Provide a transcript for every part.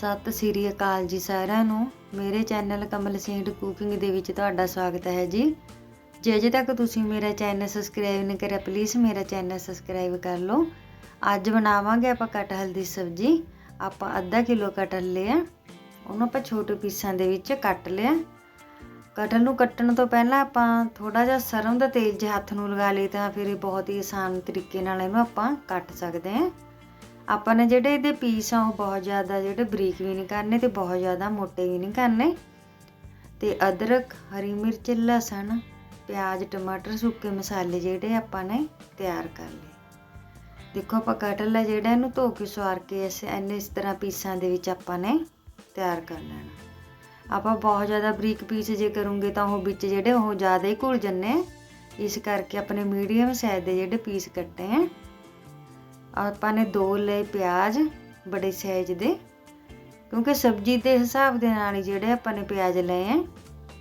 ਸਤਿ ਸ੍ਰੀ ਅਕਾਲ ਜੀ ਸਾਰਿਆਂ ਨੂੰ। ਮੇਰੇ ਚੈਨਲ ਕਮਲ ਸਿੰਘ ਕੁਕਿੰਗ ਦੇ ਵਿੱਚ ਤੁਹਾਡਾ ਸਵਾਗਤ ਹੈ ਜੀ। ਜੇ ਅਜੇ ਤੱਕ ਤੁਸੀਂ ਮੇਰਾ ਚੈਨਲ ਸਬਸਕ੍ਰਾਈਬ ਨਹੀਂ ਕਰਿਆ ਪਲੀਜ਼ ਮੇਰਾ ਚੈਨਲ ਸਬਸਕ੍ਰਾਈਬ ਕਰ ਲਓ। ਅੱਜ ਬਣਾਵਾਂਗੇ ਆਪਾਂ ਕਟਹਲ ਦੀ ਸਬਜ਼ੀ। ਆਪਾਂ ਅੱਧਾ ਕਿਲੋ ਕਟਹਲ ਲਿਆ। ਉਹਨੂੰ ਆਪਾਂ ਛੋਟੇ ਪੀਸਾਂ ਦੇ ਵਿੱਚ ਕੱਟ ਲਿਆ। ਕਟਹਲ ਨੂੰ ਕੱਟਣ ਤੋਂ ਪਹਿਲਾਂ ਆਪਾਂ ਥੋੜਾ ਜਿਹਾ ਸਰੋਂ ਦਾ ਤੇਲ ਜੇ ਹੱਥ ਨੂੰ ਲਗਾ ਲਈ ਤਾਂ ਫਿਰ ਇਹ ਬਹੁਤ ਹੀ ਆਸਾਨ ਤਰੀਕੇ ਨਾਲ ਇਹਨੂੰ ਆਪਾਂ ਕੱਟ ਸਕਦੇ ਹਾਂ। ਆਪਾਂ ਨੇ ਜਿਹੜੇ ਇਹਦੇ ਪੀਸ ਆ, ਉਹ ਬਹੁਤ ਜ਼ਿਆਦਾ ਜਿਹੜੇ ਬਰੀਕ ਵੀ ਨਹੀਂ ਕਰਨੇ ਤੇ ਬਹੁਤ ਜ਼ਿਆਦਾ ਮੋਟੇ ਵੀ ਨਹੀਂ ਕਰਨੇ। ਤੇ ਅਦਰਕ, ਹਰੀ ਮਿਰਚ, ਲਸਣ, ਪਿਆਜ਼, ਟਮਾਟਰ, ਸੁੱਕੇ ਮਸਾਲੇ ਜਿਹੜੇ ਆਪਾਂ ਨੇ ਤਿਆਰ ਕਰ ਲਏ। ਦੇਖੋ ਆਪਾਂ ਕਟਲ ਹੈ ਜਿਹੜਾ ਇਹਨੂੰ ਧੋ ਕੇ ਸਵਾਰ ਕੇ ਇਸ ਐਨੇ ਇਸ ਤਰ੍ਹਾਂ ਪੀਸਾਂ ਦੇ ਵਿੱਚ ਆਪਾਂ ਨੇ ਤਿਆਰ ਕਰ ਲੈਣਾ। ਆਪਾਂ ਬਹੁਤ ਜ਼ਿਆਦਾ ਬਰੀਕ ਪੀਸ ਜੇ ਕਰੂੰਗੇ ਤਾਂ ਉਹ ਵਿੱਚ ਜਿਹੜੇ ਉਹ ਜ਼ਿਆਦਾ ਹੀ ਘੁਲ ਜੰਨੇ ਇਸ ਕਰਕੇ ਆਪਣੇ ਮੀਡੀਅਮ ਸਾਈਜ਼ ਦੇ ਜਿਹੜੇ ਪੀਸ ਕੱਟੇ ਆ। ਆਪਾਂ ਨੇ ਦੋ ਲਏ ਪਿਆਜ਼, ਬੜੇ ਸਾਈਜ਼ ਦੇ, ਕਿਉਂਕਿ ਸਬਜ਼ੀ ਦੇ ਹਿਸਾਬ ਦੇ ਨਾਲ ਹੀ ਜਿਹੜੇ ਆਪਾਂ ਨੇ ਪਿਆਜ਼ ਲਏ ਆ,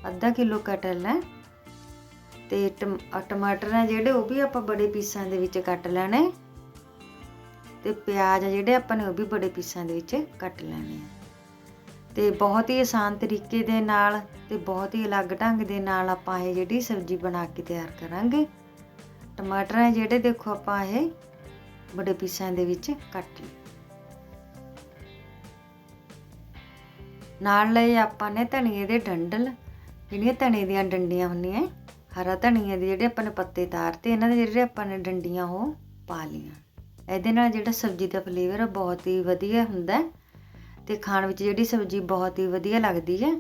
ਅੱਧਾ ਕਿਲੋ ਕਟਲ ਹੈ ਤੇ ਟਮਾਟਰ ਹੈ ਜਿਹੜੇ, ਉਹ ਵੀ ਆਪਾਂ ਬੜੇ ਪੀਸਾਂ ਦੇ ਵਿੱਚ ਕੱਟ ਲੈਣੇ ਤੇ ਪਿਆਜ਼ ਜਿਹੜੇ ਆਪਾਂ ਨੇ, ਉਹ ਵੀ ਬੜੇ ਪੀਸਾਂ ਦੇ ਵਿੱਚ ਕੱਟ ਲੈਣੇ ਆ। ਤੇ ਬਹੁਤ ਹੀ ਆਸਾਨ ਤਰੀਕੇ ਦੇ ਨਾਲ ਤੇ ਬਹੁਤ ਹੀ ਅਲੱਗ ਢੰਗ ਦੇ ਨਾਲ ਆਪਾਂ ਇਹ ਜਿਹੜੀ ਸਬਜ਼ੀ ਬਣਾ ਕੇ ਤਿਆਰ ਕਰਾਂਗੇ। ਟਮਾਟਰ ਹੈ ਜਿਹੜੇ, ਦੇਖੋ ਆਪਾਂ ਇਹ ਬੜੇ ਪੀਸਾਂ ਦੇ ਵਿੱਚ ਕੱਟ ਲਏ। ਨਾਲ ਲਈ ਆਪਾਂ ਨੇ ਧਨੀਏ ਦੇ ਡੰਡਲ। ਜਿਹੜੀਆਂ ਧਨੀਏ ਦੀਆਂ ਡੰਡੀਆਂ ਹੁੰਦੀਆਂ ਹਰਾ ਧਨੀਏ ਦੇ ਜਿਹੜੇ ਆਪਾਂ ਨੇ ਪੱਤੇ ਤਾਰਤੇ ਇਹਨਾਂ ਦੇ ਜਿਹੜੇ ਆਪਾਂ ਨੇ ਡੰਡੀਆਂ ਉਹ ਪਾ ਲੀਆਂ ਇਹਦੇ ਨਾਲ ਜਿਹੜਾ ਸਬਜ਼ੀ ਦਾ ਫਲੇਵਰ ਬਹੁਤ ਹੀ ਵਧੀਆ ਹੁੰਦਾ ਤੇ ਖਾਣ ਵਿੱਚ ਜਿਹੜੀ ਸਬਜ਼ੀ ਬਹੁਤ ਹੀ ਵਧੀਆ ਲੱਗਦੀ ਹੈ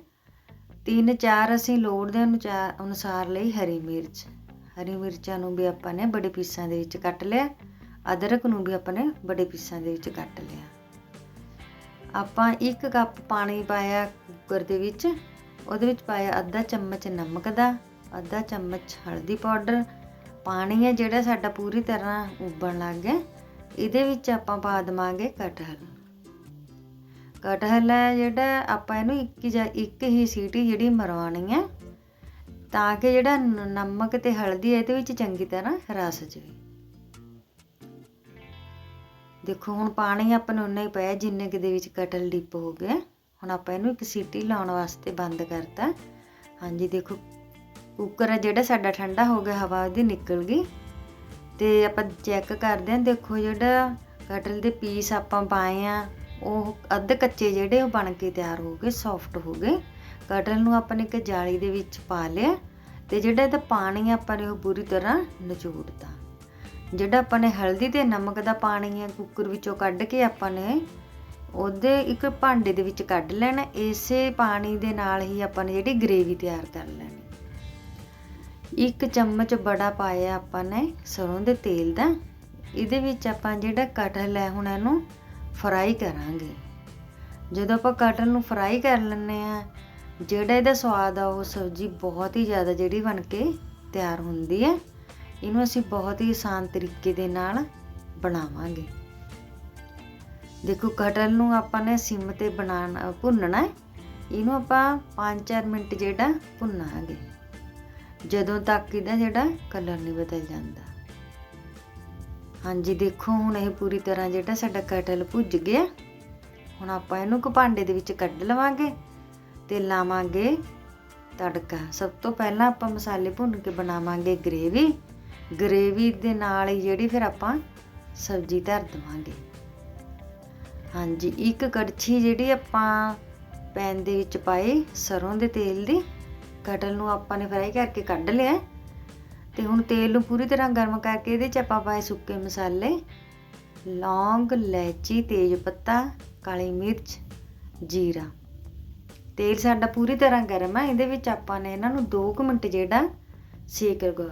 ਤਿੰਨ ਚਾਰ ਅਸੀਂ ਲੋੜ ਦੇ ਅਨੁਸਾਰ ਲਈ ਹਰੀ ਮਿਰਚ। ਹਰੀ ਮਿਰਚਾਂ ਨੂੰ ਵੀ ਆਪਾਂ ਨੇ ਬੜੇ ਪੀਸਾਂ ਦੇ ਵਿੱਚ ਕੱਟ ਲਿਆ। ਅਦਰਕ ਨੂੰ ਵੀ ਆਪਾਂ ਨੇ ਬੜੇ ਪੀਸਾਂ ਦੇ ਵਿੱਚ ਕੱਟ ਲਿਆ। ਆਪਾਂ 1 ਕੱਪ ਪਾਣੀ ਪਾਇਆ ਕੁੱਕਰ ਦੇ ਵਿੱਚ, ਉਹਦੇ ਵਿੱਚ ਪਾਇਆ ਅੱਧਾ ਚਮਚ ਨਮਕ ਦਾ, ਅੱਧਾ ਚਮਚ ਹਲਦੀ ਪਾਊਡਰ। ਪਾਣੀ ਹੈ ਜਿਹੜਾ ਸਾਡਾ ਪੂਰੀ ਤਰ੍ਹਾਂ ਉਬਲਣ ਲੱਗ ਗਿਆ। ਇਹਦੇ ਵਿੱਚ ਆਪਾਂ ਪਾ ਦਵਾਂਗੇ ਕਟਹਲ। ਕਟਹਲ ਹੈ ਜਿਹੜਾ ਆਪਾਂ ਇਹਨੂੰ ਇੱਕ ਜਾਂ ਇੱਕ ਹੀ ਸੀਟੀ ਜਿਹੜੀ ਮਰਵਾਉਣੀ ਹੈ, ਤਾਂ ਕਿ ਜਿਹੜਾ ਨਮਕ ਤੇ ਹਲਦੀ ਇਹਦੇ ਵਿੱਚ ਚੰਗੀ ਤਰ੍ਹਾਂ ਰਸ ਜਾਵੇ। ਦੇਖੋ, ਹੁਣ ਪਾਣੀ ਆਪਾਂ ਨੂੰ ਉਨਾ ਹੀ ਪਾਇਆ ਜਿੰਨੇ ਕਿ ਦੇ ਵਿੱਚ ਕਟਲ ਡਿਪ ਹੋ ਗਿਆ। ਹੁਣ ਆਪਾਂ ਇਹਨੂੰ ਇੱਕ ਸੀਟੀ ਲਾਉਣ ਵਾਸਤੇ ਬੰਦ ਕਰਤਾ। ਹਾਂਜੀ, ਦੇਖੋ, ਕੁੱਕਰ ਜਿਹੜਾ ਸਾਡਾ ਠੰਡਾ ਹੋ ਗਿਆ, ਹਵਾ ਉਹਦੀ ਨਿਕਲ ਗਈ। ਤੇ ਆਪਾਂ ਚੈੱਕ ਕਰਦੇ ਹਾਂ, ਦੇਖੋ ਜਿਹੜਾ ਕਟਲ ਦੇ ਪੀਸ ਆਪਾਂ ਪਾਏ ਆ, ਉਹ ਅੱਧ ਕੱਚੇ ਜਿਹੜੇ ਉਹ ਬਣ ਕੇ ਤਿਆਰ ਹੋ ਗਏ ਸੌਫਟ ਹੋ ਗਏ। ਕਟਲ ਨੂੰ ਆਪਾਂ ਨੇ ਇੱਕ ਜਾਲੀ ਦੇ ਵਿੱਚ ਪਾ ਲਿਆ, ਤੇ ਜਿਹੜਾ ਇਹਦਾ ਪਾਣੀ ਆਪਾਂ ਨੇ ਉਹ ਪੂਰੀ ਤਰ੍ਹਾਂ ਨਿਚੋੜਤਾ। ਜਿਹੜਾ ਆਪਾਂ ਨੇ ਹਲਦੀ ਤੇ ਨਮਕ ਦਾ ਪਾਣੀ ਹੈ ਕੁੱਕਰ ਵਿੱਚੋਂ ਕੱਢ ਕੇ ਆਪਾਂ ਨੇ ਉਹਦੇ ਇੱਕ ਭਾਂਡੇ ਦੇ ਵਿੱਚ ਕੱਢ ਲੈਣਾ, ਇਸੇ ਪਾਣੀ ਦੇ ਨਾਲ ਹੀ ਆਪਾਂ ਨੇ ਜਿਹੜੀ ਗ੍ਰੇਵੀ ਤਿਆਰ ਕਰ ਲੈਣੀ। ਇੱਕ ਚਮਚ ਬੜਾ ਪਾਇਆ ਆਪਾਂ ਨੇ ਸਰੋਂ ਦੇ ਤੇਲ ਦਾ, ਇਹਦੇ ਵਿੱਚ ਆਪਾਂ ਜਿਹੜਾ ਕਟਹਲ ਹੈ ਹੁਣ ਇਹਨੂੰ ਫਰਾਈ ਕਰਾਂਗੇ। ਜਦੋਂ ਆਪਾਂ ਕਟਹਲ ਨੂੰ ਫਰਾਈ ਕਰ ਲੈਂਦੇ ਆ, ਜਿਹੜਾ ਇਹਦਾ ਸਵਾਦ ਆ ਉਹ ਸਬਜ਼ੀ ਬਹੁਤ ਹੀ ਜ਼ਿਆਦਾ ਜਿਹੜੀ ਬਣ ਕੇ ਤਿਆਰ ਹੁੰਦੀ ਹੈ ਇਹਨੂੰ ਅਸੀਂ ਬਹੁਤ ਹੀ ਆਸਾਨ ਤਰੀਕੇ ਦੇ ਨਾਲ ਬਣਾਵਾਂਗੇ। ਦੇਖੋ, ਕਟਲ ਨੂੰ ਆਪਾਂ ਨੇ ਸਿਮ ਤੇ ਬਣਾਉਣਾ ਭੁੰਨਣਾ ਹੈ। ਇਹਨੂੰ ਆਪਾਂ 5-4 ਮਿੰਟ ਜਿਹੜਾ ਭੁੰਨਾਂਗੇ। ਜਦੋਂ ਤੱਕ ਇਹਦਾ ਜਿਹੜਾ ਕਲਰ ਨਹੀਂ ਬਦਲ ਜਾਂਦਾ। ਹਾਂਜੀ, ਦੇਖੋ, ਹੁਣ ਇਹ ਪੂਰੀ ਤਰ੍ਹਾਂ ਜਿਹੜਾ ਸਾਡਾ ਕਟਲ ਭੁੱਜ ਗਿਆ। ਹੁਣ ਆਪਾਂ ਇਹਨੂੰ ਇੱਕ ਭਾਂਡੇ ਦੇ ਵਿੱਚ ਕੱਢ ਲਵਾਂਗੇ ਤੇ ਲਾਵਾਂਗੇ ਤੜਕਾ। ਸਭ ਤੋਂ ਪਹਿਲਾਂ ਆਪਾਂ ਮਸਾਲੇ ਭੁੰਨ ਕੇ ਬਣਾਵਾਂਗੇ ਗ੍ਰੇਵੀ। ਗਰੇਵੀ ਦੇ ਨਾਲ ਹੀ ਜਿਹੜੀ ਫਿਰ ਆਪਾਂ ਸਬਜ਼ੀ ਧਰ ਦਵਾਂਗੇ। ਹਾਂਜੀ, ਇੱਕ ਕੜਛੀ ਜਿਹੜੀ ਆਪਾਂ ਪੈਨ ਦੇ ਵਿੱਚ ਪਾਏ ਸਰੋਂ ਦੇ ਤੇਲ ਦੀ, ਕਟਲ ਨੂੰ ਆਪਾਂ ਨੇ ਫਰਾਈ ਕਰਕੇ ਕੱਢ ਲਿਆ। ਤੇ ਹੁਣ ਤੇਲ ਨੂੰ ਪੂਰੀ ਤਰ੍ਹਾਂ ਗਰਮ ਕਰਕੇ ਇਹਦੇ ਚ ਆਪਾਂ ਪਾਏ ਸੁੱਕੇ ਮਸਾਲੇ, ਲੌਂਗ ਲੈਚੀ ਤੇਜ ਪੱਤਾ, ਕਾਲੀ ਮਿਰਚ, ਜੀਰਾ। ਤੇਲ ਸਾਡਾ ਪੂਰੀ ਤਰ੍ਹਾਂ ਗਰਮ ਹੈ ਇਹਦੇ ਵਿੱਚ ਆਪਾਂ ਨੇ ਇਹਨਾਂ ਨੂੰ 2 ਮਿੰਟ ਜਿਹੜਾ ਸੇਕ ਲਗਾ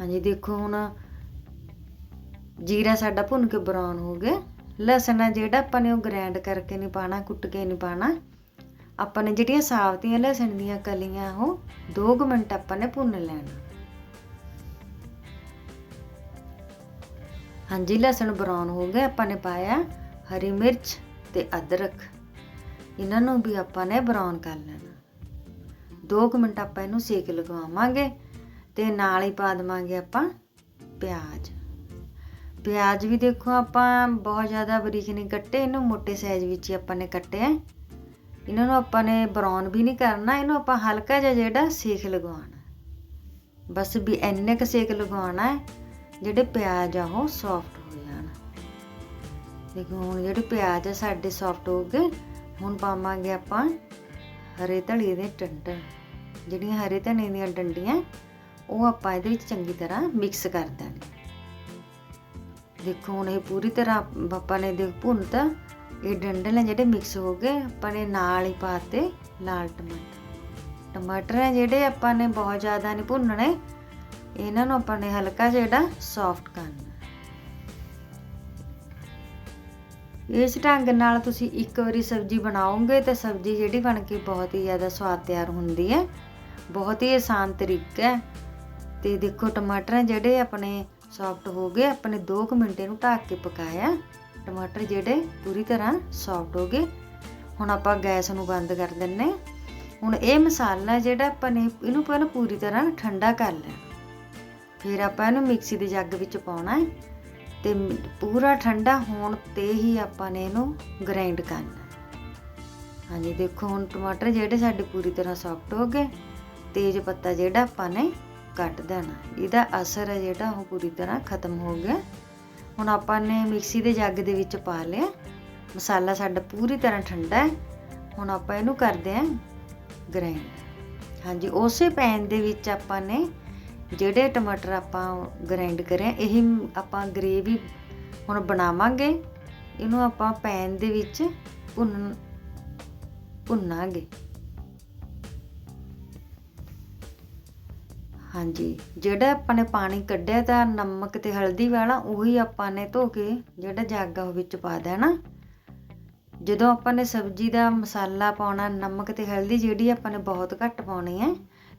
ਹਾਂਜੀ, ਦੇਖੋ ਹੁਣ ਜੀਰਾ ਸਾਡਾ ਭੁੰਨ ਕੇ ਬਰਾਊਨ ਹੋ ਗਿਆ। ਲਸਣ ਆ ਜਿਹੜਾ ਆਪਾਂ ਨੇ ਉਹ ਗ੍ਰਾਈਂਡ ਕਰਕੇ ਨਹੀਂ ਪਾਣਾ, ਕੁੱਟ ਕੇ ਨਹੀਂ ਪਾਣਾ। ਆਪਾਂ ਨੇ ਜਿਹੜੀਆਂ ਸਾਵਤੀਆਂ ਲਸਣ ਦੀਆਂ ਕਲੀਆਂ, ਉਹ 2 ਮਿੰਟ ਆਪਾਂ ਨੇ ਭੁੰਨ ਲੈਣਾ। ਹਾਂਜੀ, ਲਸਣ ਬਰਾਊਨ ਹੋ ਗਿਆ, ਆਪਾਂ ਨੇ ਪਾਇਆ ਹਰੀ ਮਿਰਚ ਤੇ ਅਦਰਕ। ਇਹਨਾਂ ਨੂੰ ਵੀ ਆਪਾਂ ਨੇ ਬਰਾਊਨ ਕਰ ਲੈਣਾ। 2 ਮਿੰਟ ਆਪਾਂ ਇਹਨੂੰ ਸੇਕ ਲਗਵਾਵਾਂਗੇ। ਤੇ ਨਾਲ ਹੀ ਪਾ ਦਵਾਂਗੇ ਆਪਾਂ ਪਿਆਜ਼। ਪਿਆਜ਼ ਵੀ ਦੇਖੋ ਆਪਾਂ ਬਹੁਤ ਜ਼ਿਆਦਾ ਬਰੀਕ ਨਹੀਂ ਕੱਟੇ, ਇਹਨੂੰ ਮੋٹے ਸਾਈਜ਼ ਵਿੱਚ ਹੀ ਆਪਾਂ ਨੇ ਕੱਟਿਆ। ਇਹਨਾਂ ਨੂੰ ਆਪਾਂ ਨੇ ਬਰਾਊਨ ਵੀ ਨਹੀਂ ਕਰਨਾ, ਇਹਨੂੰ ਆਪਾਂ ਹਲਕਾ ਜਿਹਾ ਜਿਹੜਾ ਸੇਕ ਲਗਵਾਉਣਾ। ਬਸ ਵੀ ਇੰਨੇ ਕ ਸੇਕ ਲਗਵਾਉਣਾ ਹੈ, ਜਿਹੜੇ ਪਿਆਜ਼ ਆ ਉਹ ਸੌਫਟ ਹੋ ਜਾਣ। ਦੇਖੋ ਹੁਣ ਜਿਹੜੇ ਪਿਆਜ਼ ਆ ਸਾਡੇ ਸੌਫਟ ਹੋ ਗਏ, ਹੁਣ ਪਾਵਾਂਗੇ ਆਪਾਂ ਹਰੇ ਧਨੀਏ ਦੇ ਟੰਡਰ ਜਿਹੜੀਆਂ ਹਰੇ ਧਨੀਏ ਦੀਆਂ ਡੰਡੀਆਂ ਉਹ ਆਪਾਂ ਇਹਦੇ ਵਿੱਚ ਚੰਗੀ ਤਰ੍ਹਾਂ ਮਿਕਸ ਕਰ ਦੇਣੀ। ਦੇਖੋ ਹੁਣ ਇਹ ਪੂਰੀ ਤਰ੍ਹਾਂ ਆਪਾਂ ਨੇ ਦੇਖ ਭੁੰਨਤਾ ਇਹ ਡੰਡੇ ਨੇ ਜਿਹੜੇ ਮਿਕਸ ਹੋ ਗਏ, ਆਪਾਂ ਨੇ ਨਾਲ ਹੀ ਪਾਤੇ ਲਾਲ ਟਮਾਟਰ। ਟਮਾਟਰ ਹੈ ਜਿਹੜੇ ਆਪਾਂ ਨੇ ਬਹੁਤ ਜ਼ਿਆਦਾ ਨਹੀਂ ਭੁੰਨਣੇ, ਇਹਨਾਂ ਨੂੰ ਆਪਾਂ ਨੇ ਹਲਕਾ ਜਿਹੜਾ ਸੌਫਟ ਕਰਨਾ। ਇਸ ਢੰਗ ਨਾਲ ਤੁਸੀਂ ਇੱਕ ਵਾਰੀ ਸਬਜ਼ੀ ਬਣਾਓਗੇ ਤਾਂ ਸਬਜ਼ੀ ਜਿਹੜੀ ਬਣ ਕੇ ਬਹੁਤ ਹੀ ਜ਼ਿਆਦਾ ਸਵਾਦ ਤਿਆਰ ਹੁੰਦੀ ਹੈ। ਬਹੁਤ ਹੀ ਆਸਾਨ ਤਰੀਕਾ ਹੈ। ਤੇ ਦੇਖੋ ਟਮਾਟਰ ਜਿਹੜੇ ਆਪਣੇ ਸੌਫਟ ਹੋ ਗਏ, ਆਪਣੇ 2 ਮਿੰਟ ਇਹਨੂੰ ਢੱਕ ਕੇ ਪਕਾਇਆ। ਟਮਾਟਰ ਜਿਹੜੇ ਪੂਰੀ ਤਰ੍ਹਾਂ ਸੌਫਟ ਹੋ ਗਏ। ਹੁਣ ਆਪਾਂ ਗੈਸ ਨੂੰ ਬੰਦ ਕਰ ਦਿੰਨੇ ਹੁਣ ਇਹ ਮਸਾਲਾ ਜਿਹੜਾ ਆਪਾਂ ਨੇ, ਇਹਨੂੰ ਪਹਿਲਾਂ ਪੂਰੀ ਤਰ੍ਹਾਂ ਠੰਡਾ ਕਰ ਲੈਣਾ। ਫਿਰ ਆਪਾਂ ਇਹਨੂੰ ਮਿਕਸੀ ਦੇ ਜੱਗ ਵਿੱਚ ਪਾਉਣਾ ਹੈ ਤੇ ਪੂਰਾ ਠੰਡਾ ਹੋਣ ਤੇ ਹੀ ਆਪਾਂ ਨੇ ਇਹਨੂੰ ਗ੍ਰਾਈਂਡ ਕਰਨਾ ਹਾਂਜੀ, ਦੇਖੋ ਹੁਣ ਟਮਾਟਰ ਜਿਹੜੇ ਸਾਡੇ ਪੂਰੀ ਤਰ੍ਹਾਂ ਸੌਫਟ ਹੋ ਗਏ। ਤੇਜ ਪੱਤਾ ਜਿਹੜਾ ਆਪਾਂ ਨੇ ਕੱਟ ਦੇਣਾ ਇਹਦਾ ਅਸਰ ਹੈ ਜਿਹੜਾ ਉਹ ਪੂਰੀ ਤਰ੍ਹਾਂ ਖਤਮ ਹੋ ਗਿਆ। ਹੁਣ ਆਪਾਂ ਨੇ ਮਿਕਸੀ ਦੇ ਜੱਗ ਦੇ ਵਿੱਚ ਪਾ ਲਿਆ। ਮਸਾਲਾ ਸਾਡਾ ਪੂਰੀ ਤਰ੍ਹਾਂ ਠੰਡਾ ਹੈ। ਹੁਣ ਆਪਾਂ ਇਹਨੂੰ ਕਰਦੇ ਹਾਂ ਗ੍ਰਾਈਂਡ ਹਾਂਜੀ, ਉਸੇ ਪੈਨ ਦੇ ਵਿੱਚ ਆਪਾਂ ਨੇ ਜਿਹੜੇ ਟਮਾਟਰ ਆਪਾਂ ਗ੍ਰਾਈਂਡ ਕਰਿਆ ਇਹ ਆਪਾਂ ਗ੍ਰੇਵੀ ਹੁਣ ਬਣਾਵਾਂਗੇ। ਇਹਨੂੰ ਆਪਾਂ ਪੈਨ ਦੇ ਵਿੱਚ ਭੁੰਨ ਭੁੰਨਾਂਗੇ। ਹਾਂਜੀ, ਜਿਹੜਾ ਆਪਾਂ ਨੇ ਪਾਣੀ ਕੱਢਿਆ ਤਾਂ ਨਮਕ ਤੇ ਹਲਦੀ ਵਾਲਾ, ਉਹੀ ਆਪਾਂ ਨੇ ਧੋ ਕੇ ਜਿਹੜਾ ਜੱਗ ਆ ਉਹ ਵਿੱਚ ਪਾ ਦੇਣਾ। ਜਦੋਂ ਆਪਾਂ ਨੇ ਸਬਜ਼ੀ ਦਾ ਮਸਾਲਾ ਪਾਉਣਾ, ਨਮਕ ਤੇ ਹਲਦੀ ਜਿਹੜੀ ਆਪਾਂ ਨੇ ਬਹੁਤ ਘੱਟ ਪਾਉਣੀ ਹੈ,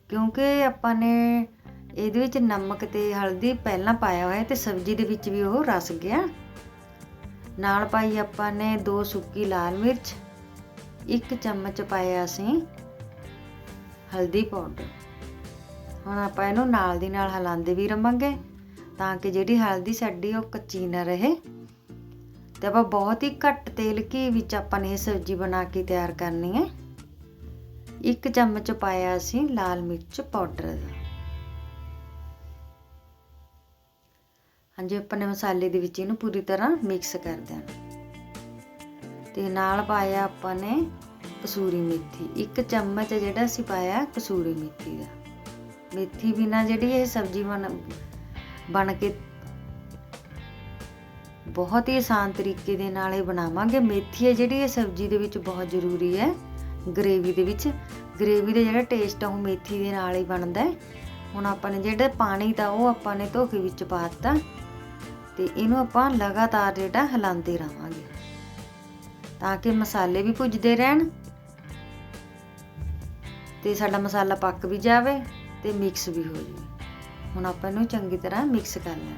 ਕਿਉਂਕਿ ਆਪਾਂ ਨੇ ਇਹਦੇ ਵਿੱਚ ਨਮਕ ਤੇ ਹਲਦੀ ਪਹਿਲਾਂ ਪਾਇਆ ਹੋਇਆ ਤੇ ਸਬਜ਼ੀ ਦੇ ਵਿੱਚ ਵੀ ਉਹ ਰਸ ਗਿਆ। ਨਾਲ ਪਾਈ ਆਪਾਂ ਨੇ ਦੋ ਸੁੱਕੀ ਲਾਲ ਮਿਰਚ, ਇੱਕ ਚਮਚ ਪਾਇਆ ਅਸੀਂ ਹਲਦੀ ਪਾਊਡਰ। ਹੁਣ ਆਪਾਂ ਇਹਨੂੰ ਨਾਲ ਦੀ ਨਾਲ ਹਲਾਉਂਦੇ ਵੀ ਰਵਾਂਗੇ ਤਾਂ ਕਿ ਜਿਹੜੀ ਹਲਦੀ ਸਾਡੀ ਉਹ ਕੱਚੀ ਨਾ ਰਹੇ। ਤੇ ਆਪਾਂ ਬਹੁਤ ਹੀ ਘੱਟ ਤੇਲ ਘੀ ਵਿੱਚ ਆਪਾਂ ਨੇ ਇਹ ਸਬਜ਼ੀ ਬਣਾ ਕੇ ਤਿਆਰ ਕਰਨੀ ਹੈ। ਇੱਕ ਚਮਚ ਪਾਇਆ ਅਸੀਂ ਲਾਲ ਮਿਰਚ ਪਾਊਡਰ ਦਾ। ਹਾਂਜੀ, ਆਪਾਂ ਨੇ ਮਸਾਲੇ ਦੇ ਵਿੱਚ ਇਹਨੂੰ ਪੂਰੀ ਤਰ੍ਹਾਂ ਮਿਕਸ ਕਰ ਦੇਣਾ। ਤੇ ਨਾਲ ਪਾਇਆ ਆਪਾਂ ਨੇ ਕਸੂਰੀ ਮੇਥੀ। ਇੱਕ ਚਮਚ ਜਿਹੜਾ ਅਸੀਂ ਪਾਇਆ ਕਸੂਰੀ ਮੇਥੀ ਦਾ। ਮੇਥੀ ਬਿਨਾ ਜਿਹੜੀ ਇਹ ਸਬਜ਼ੀ ਬਣ ਬਣ ਕੇ ਬਹੁਤ ਹੀ ਆਸਾਨ ਤਰੀਕੇ ਦੇ ਨਾਲ ਇਹ ਬਣਾਵਾਂਗੇ। ਮੇਥੀ ਹੈ ਜਿਹੜੀ ਇਹ ਸਬਜ਼ੀ ਦੇ ਵਿੱਚ ਬਹੁਤ ਜ਼ਰੂਰੀ ਹੈ। ਗ੍ਰੇਵੀ ਦੇ ਵਿੱਚ। ਗ੍ਰੇਵੀ ਦਾ ਜਿਹੜਾ ਟੇਸਟ ਆ ਉਹ ਮੇਥੀ ਦੇ ਨਾਲ ਹੀ ਬਣਦਾ ਹੈ। ਹੁਣ ਆਪਾਂ ਨੇ ਜਿਹੜਾ ਪਾਣੀ ਦਾ ਉਹ ਆਪਾਂ ਨੇ ਧੋ ਕੇ ਵਿੱਚ ਪਾ ਦਿੱਤਾ। ਤੇ ਇਹਨੂੰ ਆਪਾਂ ਲਗਾਤਾਰ ਜਿਹੜਾ ਹਿਲਾਉਂਦੇ ਰਹਾਂਗੇ। ਤਾਂ ਕਿ ਮਸਾਲੇ ਵੀ ਭੁੱਜਦੇ ਰਹਿਣ ਤੇ ਸਾਡਾ ਮਸਾਲਾ ਪੱਕ ਵੀ ਜਾਵੇ। ਤੇ ਮਿਕਸ ਵੀ ਹੋ ਜਾਵੇ। ਹੁਣ ਆਪਾਂ ਇਹਨੂੰ ਚੰਗੀ ਤਰ੍ਹਾਂ ਮਿਕਸ ਕਰ ਲੈਣਾ।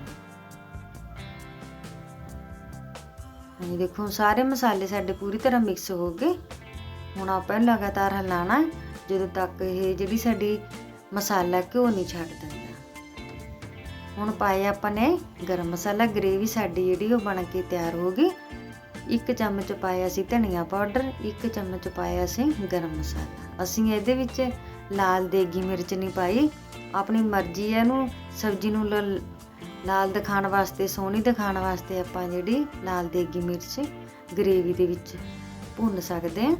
ਹਾਂਜੀ, ਦੇਖੋ ਸਾਰੇ ਮਸਾਲੇ ਸਾਡੇ ਪੂਰੀ ਤਰ੍ਹਾਂ ਮਿਕਸ ਹੋ ਗਏ। ਹੁਣ ਆਪਾਂ ਇਹਨੂੰ ਲਗਾਤਾਰ ਹਿਲਾਣਾ ਜਦੋਂ ਤੱਕ ਇਹ ਜਿਹੜੀ ਸਾਡੀ ਮਸਾਲਾ ਘਿਓ ਨਹੀਂ ਛੱਡ ਦਿੰਦਾ। ਹੁਣ ਪਾਏ ਆਪਾਂ ਨੇ ਗਰਮ ਮਸਾਲਾ ਗ੍ਰੇਵੀ ਸਾਡੀ ਜਿਹੜੀ ਉਹ ਬਣ ਕੇ ਤਿਆਰ ਹੋ ਗਈ। ਇੱਕ ਚਮਚ ਪਾਇਆ ਸੀ ਧਨੀਆ ਪਾਊਡਰ, ਇੱਕ ਚਮਚ ਪਾਇਆ ਸੀ ਗਰਮ ਮਸਾਲਾ। ਅਸੀਂ ਇਹਦੇ ਵਿੱਚ ਲਾਲ ਦੇਗੀ ਮਿਰਚ ਨਹੀਂ ਪਾਈ। ਆਪਣੀ ਮਰਜ਼ੀ ਹੈ ਇਹਨੂੰ ਸਬਜ਼ੀ ਨੂੰ ਲਾਲ ਦਿਖਾਉਣ ਵਾਸਤੇ, ਸੋਹਣੀ ਦਿਖਾਉਣ ਵਾਸਤੇ ਆਪਾਂ ਜਿਹੜੀ ਲਾਲ ਦੇਗੀ ਮਿਰਚ ਗ੍ਰੇਵੀ ਦੇ ਵਿੱਚ ਭੁੰਨ ਸਕਦੇ ਹਾਂ।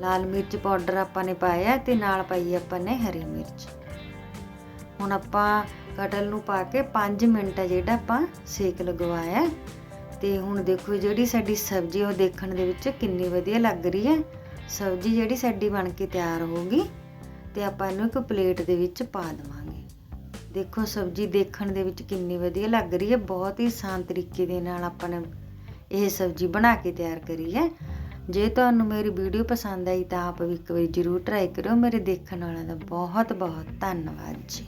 ਲਾਲ ਮਿਰਚ ਪਾਊਡਰ ਆਪਾਂ ਨੇ ਪਾਇਆ ਤੇ ਨਾਲ ਪਾਈ ਆਪਾਂ ਨੇ ਹਰੀ ਮਿਰਚ। ਹੁਣ ਆਪਾਂ ਕਟਲ ਨੂੰ ਪਾ ਕੇ 5 ਮਿੰਟ ਜਿਹੜਾ ਆਪਾਂ ਸੇਕ ਲਗਵਾਇਆ। ਤੇ ਹੁਣ ਦੇਖੋ ਜਿਹੜੀ ਸਾਡੀ ਸਬਜ਼ੀ ਉਹ ਦੇਖਣ ਦੇ ਵਿੱਚ ਕਿੰਨੀ ਵਧੀਆ ਲੱਗ ਰਹੀ ਹੈ। ਸਬਜ਼ੀ ਜਿਹੜੀ ਸਾਡੀ ਬਣ ਕੇ ਤਿਆਰ ਹੋ ਗਈ ਤੇ ਆਪਾਂ ਇਹਨੂੰ ਇੱਕ ਪਲੇਟ ਦੇ ਵਿੱਚ ਪਾ ਦੇਵਾਂਗੇ। ਦੇਖੋ ਸਬਜ਼ੀ ਦੇਖਣ ਦੇ ਵਿੱਚ ਕਿੰਨੀ ਵਧੀਆ ਲੱਗ ਰਹੀ ਹੈ। ਬਹੁਤ ਹੀ ਆਸਾਨ ਤਰੀਕੇ ਦੇ ਨਾਲ ਆਪਾਂ ਨੇ ਇਹ ਸਬਜ਼ੀ ਬਣਾ ਕੇ ਤਿਆਰ ਕਰੀ ਹੈ। ਜੇ ਤੁਹਾਨੂੰ ਮੇਰੀ ਵੀਡੀਓ ਪਸੰਦ ਆਈ ਤਾਂ ਆਪ ਵੀ ਇੱਕ ਵਾਰੀ ਜ਼ਰੂਰ ਟਰਾਈ ਕਰਿਓ। ਮੇਰੇ ਦੇਖਣ ਵਾਲਿਆਂ ਦਾ ਬਹੁਤ ਬਹੁਤ ਧੰਨਵਾਦ ਜੀ।